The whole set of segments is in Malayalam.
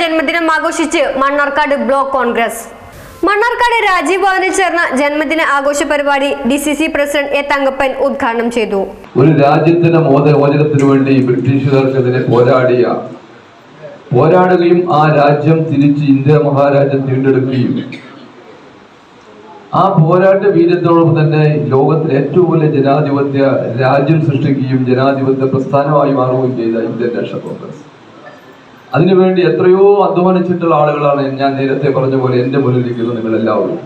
ജന്മദിനം ആഘോഷിച്ച് മണ്ണാർക്കാട് ബ്ലോക്ക് കോൺഗ്രസ്. മണ്ണാർക്കാട് രാജീവ് ഭവനിൽ ചേർന്ന ജന്മദിന ആഘോഷ പരിപാടി D C C president A Thankappan ഉദ്ഘാടനം ചെയ്തു. ഒരു രാജ്യത്തിന്റെ മോചനത്തിനു വേണ്ടി ബ്രിട്ടീഷുകാർക്കെതിരെ പോരാടിയ പോരാടുകയും ആ രാജ്യം തിരിച്ച് ഇന്ത്യ മഹാരാജ്യം വീണ്ടെടുക്കുകയും. ആ പോരാട്ട വീര്യത്തോടൊപ്പം തന്നെ ലോകത്തിലെ ഏറ്റവും വലിയ ജനാധിപത്യ രാജ്യം സൃഷ്ടിക്കുകയും ജനാധിപത്യ പ്രസ്ഥാനമായി മാറുകയും ചെയ്ത ഇന്ത്യൻ നാഷണൽ കോൺഗ്രസ്. അതിനുവേണ്ടി എത്രയോ അധ്വാനിച്ചിട്ടുള്ള ആളുകളാണ് ഞാൻ നേരത്തെ പറഞ്ഞ പോലെ എന്റെ മുന്നിലിരിക്കുന്നത് നിങ്ങൾ എല്ലാവരും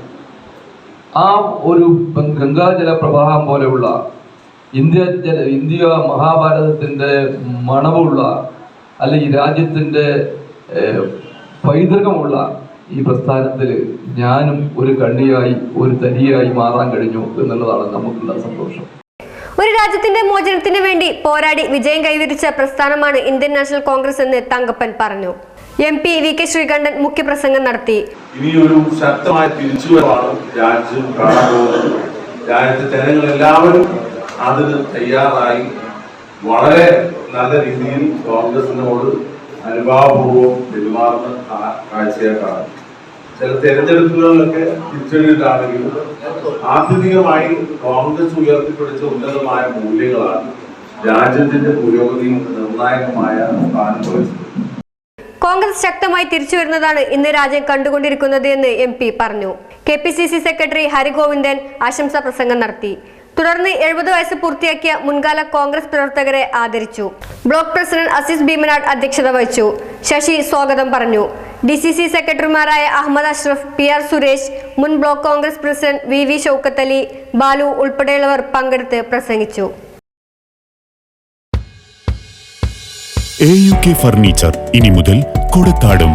ആ ഒരു ഗംഗാജല പ്രവാഹം പോലെയുള്ള ഇന്ത്യ ജല ഇന്ത്യ മഹാഭാരതത്തിന്റെ മണമുള്ള അല്ലെങ്കിൽ രാജ്യത്തിന്റെ പൈതൃകമുള്ള ഈ പ്രസ്ഥാനത്തിൽ ഞാനും ഒരു കണ്ണിയായി ഒരു തരിയായി മാറാൻ കഴിഞ്ഞു എന്നുള്ളതാണ് നമുക്കുള്ള സന്തോഷം. ഒരു രാജ്യത്തിന്റെ മോചനത്തിന് വേണ്ടി പോരാടി വിജയം കൈവരിച്ച പ്രസ്ഥാനമാണ് ഇന്ത്യൻ നാഷണൽ കോൺഗ്രസ് എന്ന് തങ്കപ്പൻ പറഞ്ഞു. M P V K Sreekandan മുഖ്യപ്രസംഗം നടത്തി. ഇനിയൊരു ശക്തമായ തിരിച്ചുവരവാണ് രാജ്യം കാണാൻ രാജ്യത്തെ ജനങ്ങൾ എല്ലാവരും അതിന് തയ്യാറായി വളരെ നല്ല രീതിയിൽ കോൺഗ്രസിനോട് അനുഭാവപൂർവം പെരുമാറുന്ന കാഴ്ചയായിട്ടാണ്. ചില തെരഞ്ഞെടുപ്പുകളിലൊക്കെ തിരിച്ചടിയിട്ടാണെങ്കിലും ആധുനികമായി കോൺഗ്രസ് ഉയർത്തിപ്പിടിച്ച ഉന്നതമായ മൂല്യങ്ങളാണ് രാജ്യത്തിന്റെ പുരോഗതിയിൽ നിർണായകമായ സ്ഥാനം വഹിച്ചത് കോൺഗ്രസ് ശക്തമായി തിരിച്ചു വരുന്നതാണ് ഇന്ന് രാജ്യം കണ്ടുകൊണ്ടിരിക്കുന്നത് എന്ന് എം പി പറഞ്ഞു. K P C C secretary Harigovindan ആശംസാ പ്രസംഗം നടത്തി. തുടർന്ന് എഴുപത് വയസ്സ് പൂർത്തിയാക്കിയ മുൻകാല കോൺഗ്രസ് പ്രവർത്തകരെ ആദരിച്ചു. ബ്ലോക്ക് പ്രസിഡന്റ് അസീസ് ഭീമനാട് അധ്യക്ഷത വഹിച്ചു. ശശി സ്വാഗതം പറഞ്ഞു. ഡി സി സി സെക്രട്ടറിമാരായ അഹമ്മദ് അഷ്റഫ് പി ആർ സുരേഷ് മുൻ block Congress president V V Shoukathali Balu ഉൾപ്പെടെയുള്ളവർ പങ്കെടുത്ത് പ്രസംഗിച്ചു. എ യു കെ ഫർണിച്ചർ ഇനി മുതൽ കൊടക്കാടും.